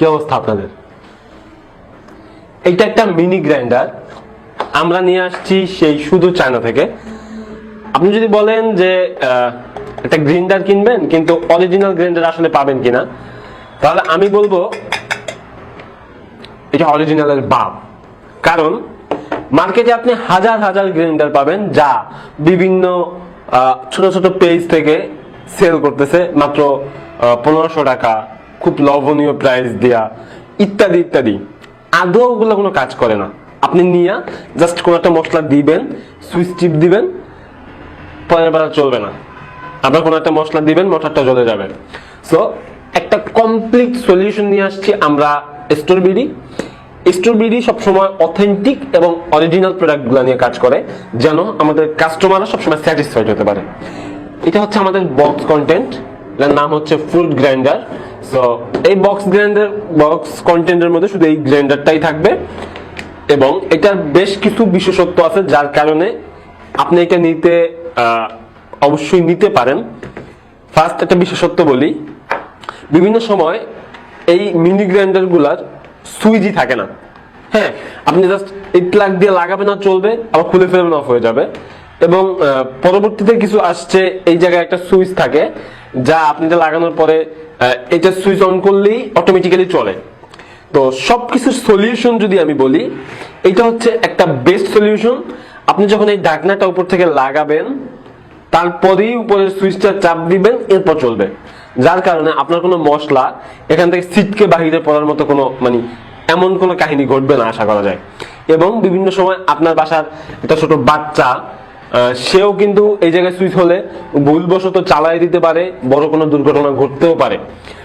কি অবস্থা আপনাদের? এইটা একটা মিনি গ্রাইন্ডার আমরা নিয়ে আসছি সেই শুধু চায়না থেকে। আপনি যদি বলেন যে একটা গ্রাইন্ডার কিনবেন, কিন্তু অরিজিনাল গ্রাইন্ডার আসলে পাবেন কিনা, তাহলে আমি বলব, এটা অরিজিনালের বাপ। কারণ মার্কেটে আপনি হাজার হাজার গ্রাইন্ডার পাবেন যা বিভিন্ন ছোট ছোট পেজ থেকে সেল করতেছে মাত্র পনেরোশো টাকা। খুব লবণীয় প্রাইস দেয়া, ইত্যাদি ইত্যাদি। আদৌ ওগুলো কোনো কাজ করে না। আপনি নিয়ে জাস্ট কোনো একটা মশলা দিবেন সুইচ টিপ দিবেন, পরের বেলা চলবে না। আপনার কোনো একটা মশলা দিবেন, মোটরটা জ্বলে যাবে। সো একটা কমপ্লিট সলিউশন নিয়ে আসছি আমরা স্টোরবিডি স্টোরবিডি সবসময় অথেন্টিক এবং অরিজিনাল প্রোডাক্টগুলো নিয়ে কাজ করে, যেন আমাদের কাস্টমাররা সবসময় স্যাটিসফাইড হতে পারে। এটা হচ্ছে আমাদের বক্স কন্টেন্ট এটার নাম হচ্ছে ফ্রুট গ্রাইন্ডার। সো এই বক্স গ্রাইন্ডার বক্স কন্টেন্টের মধ্যে শুধু এই গ্রাইন্ডারটাই থাকবে। এবং এটার বেশ কিছু বিশেষত্ব আছে, যার কারণে আপনি এটা নিতে অবশ্যই নিতে পারেন। ফার্স্ট একটা বিশেষত্ব বলি, বিভিন্ন সময় এই মিনি গ্রাইন্ডারগুলার সুইচই থাকে না। হ্যাঁ আপনি জাস্ট এই প্লাগ দিয়ে লাগাবেন না চলবে, আবার খুলে ফেলবেন অফ হয়ে যাবে। এবং পরবর্তীতে কিছু আসছে, এই জায়গায় একটা সুইচ থাকে। যা আপনি এটা লাগানোর পরে এটা সুইচ অন করলেই অটোমেটিক্যালি চলে। তো সবকিছুর সলিউশন যদি আমি বলি, এটা হচ্ছে একটা বেস্ট সলিউশন আপনি যখন এই ঢাকনাটা উপর থেকে লাগাবেন, তারপরেই উপরের সুইচটা চাপ দিবেন, এরপর চলবে। যার কারণে আপনার কোনো মশলা এখান থেকে সিটকে বাহিরে পড়ার মতো কোনো মানে এমন কোনো কাহিনী ঘটবে না, আশা করা যায়। এবং বিভিন্ন সময় আপনার বাসার একটা ছোট বাচ্চা সেও কিন্তু এই জায়গায় সুইচ হলে ভুলবশত চালাই দিতে পারে বড় কোনো দুর্ঘটনা ঘটতেও পারে।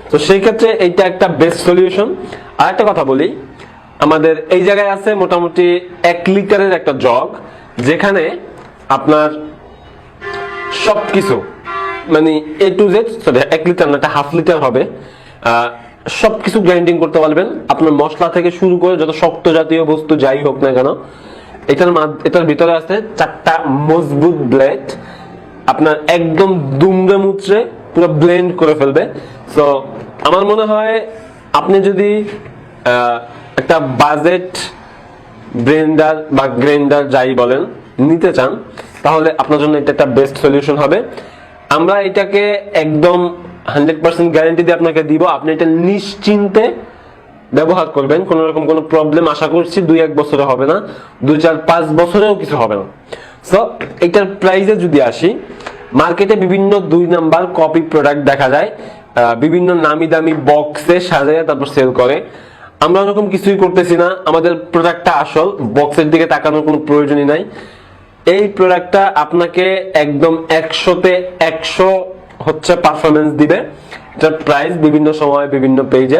তো সেই ক্ষেত্রে এইটা একটা বেস্ট সলিউশন আর একটা কথা বলি আমাদের এই জায়গায় আছে মোটামুটি এক লিটারের একটা জগ যেখানে আপনার সবকিছু মানে এ টু জেড সরি এক লিটার না একটা হাফ লিটার হবে। আহ, সবকিছু গ্রাইন্ডিং করতে পারবেন। আপনার মশলা থেকে শুরু করে যত শক্ত জাতীয় বস্তু যাই হোক না কেন এটার এটার ভিতরে আছে চারটা মজবুত ব্লেড আপনার একদম দুমড়ে মুচড়ে পুরো ব্লেন্ড করে ফেলবে। সো আমার মনে হয় আপনি যদি একটা বাজেট ব্লেন্ডার বা গ্রেন্ডার যাই বলেন, নিতে চান, তাহলে আপনার জন্য এটা একটা বেস্ট সলিউশন হবে। আমরা এটাকে একদম হান্ড্রেড পার্সেন্ট গ্যারেন্টি দিয়ে আপনাকে দিব। আপনি এটা নিশ্চিন্তে ব্যবহার করবেন কোন রকম কোনো প্রবলেম আশা করছি দুই এক বছরে হবে না, দুই চার পাঁচ বছরেও কিছু হবে না। সো এটার প্রাইসে যদি আসি মার্কেটে বিভিন্ন দুই নাম্বার কপি প্রোডাক্ট দেখা যায় বিভিন্ন নামি দামি বক্সে সাজায় তারপর সেল করে। আমরা ওরকম কিছুই করতেছি না, আমাদের প্রোডাক্টটা আসল বক্সের দিকে তাকানোর কোনো প্রয়োজনই নাই। এই প্রোডাক্টটা আপনাকে একদম একশোতে একশো হচ্ছে পারফরমেন্স দিবে। এটার প্রাইস বিভিন্ন সময় বিভিন্ন পেজে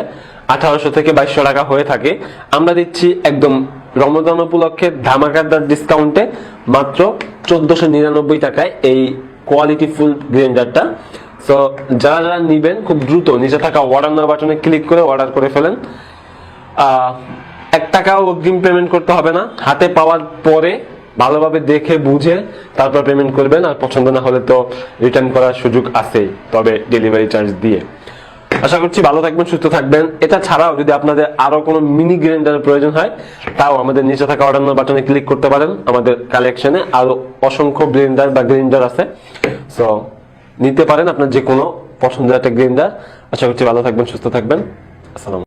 আঠারোশো থেকে বাইশশো টাকা হয়ে থাকে। আমরা দিচ্ছি একদম রমজান উপলক্ষে ধামাকাদার ডিসকাউন্টে মাত্র চোদ্দশো নিরানব্বই টাকায় এই কোয়ালিটি ফুল গ্রাইন্ডারটা সো যারা যারা নিবেন, খুব দ্রুত নিচে থাকা অর্ডার বাটনে ক্লিক করে অর্ডার করে ফেলেন। এক টাকাও অগ্রিম পেমেন্ট করতে হবে না। হাতে পাওয়ার পরে ভালোভাবে দেখে বুঝে তারপর পেমেন্ট করবেন। আর পছন্দ না হলে তো রিটার্ন করার সুযোগ আছে তবে ডেলিভারি চার্জ দিয়ে। আশা করছি ভালো থাকবেন, সুস্থ থাকবেন। এটা ছাড়াও যদি আপনাদের আরও কোনো মিনি গ্রাইন্ডারের প্রয়োজন হয়, তাও আমাদের নিচে থাকা অর্ডার বাটনে ক্লিক করতে পারেন। আমাদের কালেকশনে আরও অসংখ্য গ্রাইন্ডার বা গ্রাইন্ডার আছে। সো নিতে পারেন আপনার যে কোনো পছন্দের একটা গ্রাইন্ডার আশা করছি ভালো থাকবেন, সুস্থ থাকবেন। আসসালাম